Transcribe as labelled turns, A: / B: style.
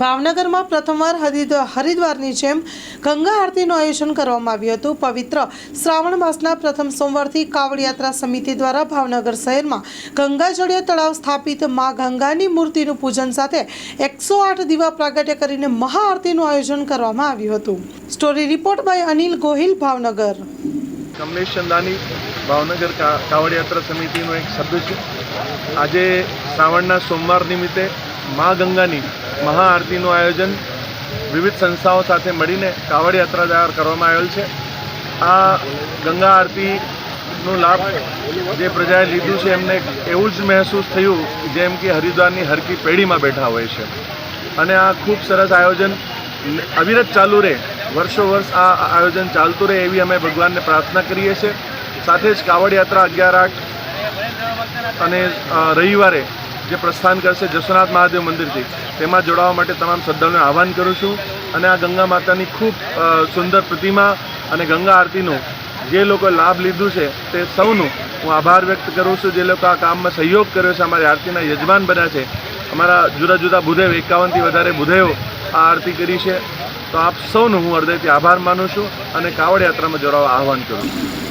A: ભાવનગરમાં પ્રથમવાર હરિદ્વાર હરિદ્વારની જેમ ગંગા આરતીનું આયોજન કરવામાં આવ્યું હતું. પવિત્ર શ્રાવણ માસના પ્રથમ સોમવારથી કાવડ યાત્રા સમિતિ દ્વારા ભાવનગર શહેરમાં ગંગાજળીય તળાવ સ્થાપિત મા ગંગાની મૂર્તિનું પૂજન સાથે એકસો આઠ દીવા પ્રાગટ્ય કરીને મહાઆરતીનું આયોજન કરવામાં આવ્યું હતું. Story report by Anil Gohil, Bhavnagar.
B: Kamlesh Chandani Bhavnagar Kavad Yatra સમિતિનો એક શબ્દ છે. આજે શ્રાવણના સોમવાર નિમિત્તે મા ગંગાની મહાઆરતીનું આયોજન વિવિધ સંસ્થાઓ સાથે મળીને કાવડ યાત્રા દ્વારા કરવામાં આવેલ છે. આ ગંગા આરતીનો લાભ જે પ્રજાએ લીધું છે, એમને એવું જ મહેસૂસ થયું જેમ કે હરિદ્વારની હરકી પેઢીમાં બેઠા હોય છે. અને આ ખૂબ સરસ આયોજન અવિરત ચાલુ રહે વર્ષો વર્ષ આ આયોજન ચાલતું રહે એવી અમે ભગવાનને પ્રાર્થના કરીએ છીએ. સાથે જ કાવડ યાત્રા અગિયાર આઠ અને રવિવારે જે પ્રસ્થાન કરશે જસોનાથ મહાદેવ મંદિરથી. તેમાં જોડાવા માટે તમામ શ્રદ્ધાળુઓને આહવાન કરું છું અને આ ગંગા માતાની ખૂબ સુંદર પ્રતિમા અને ગંગા આરતીનું જે લોકો લાભ લીધું છે તે સૌનું હું આભાર વ્યક્ત કરું છું. જે લોકો આ કામમાં સહયોગ કર્યો છે, અમારી આરતીના યજમાન બન્યા છે, અમારા જુદા જુદા બુધેવ એકાવનથી વધારે બુધેવો આ આરતી કરી છે. તો આપ સૌનું હું હૃદયથી આભાર માનું છું અને કાવડ યાત્રામાં જોડાવા આહવાન કરું છું.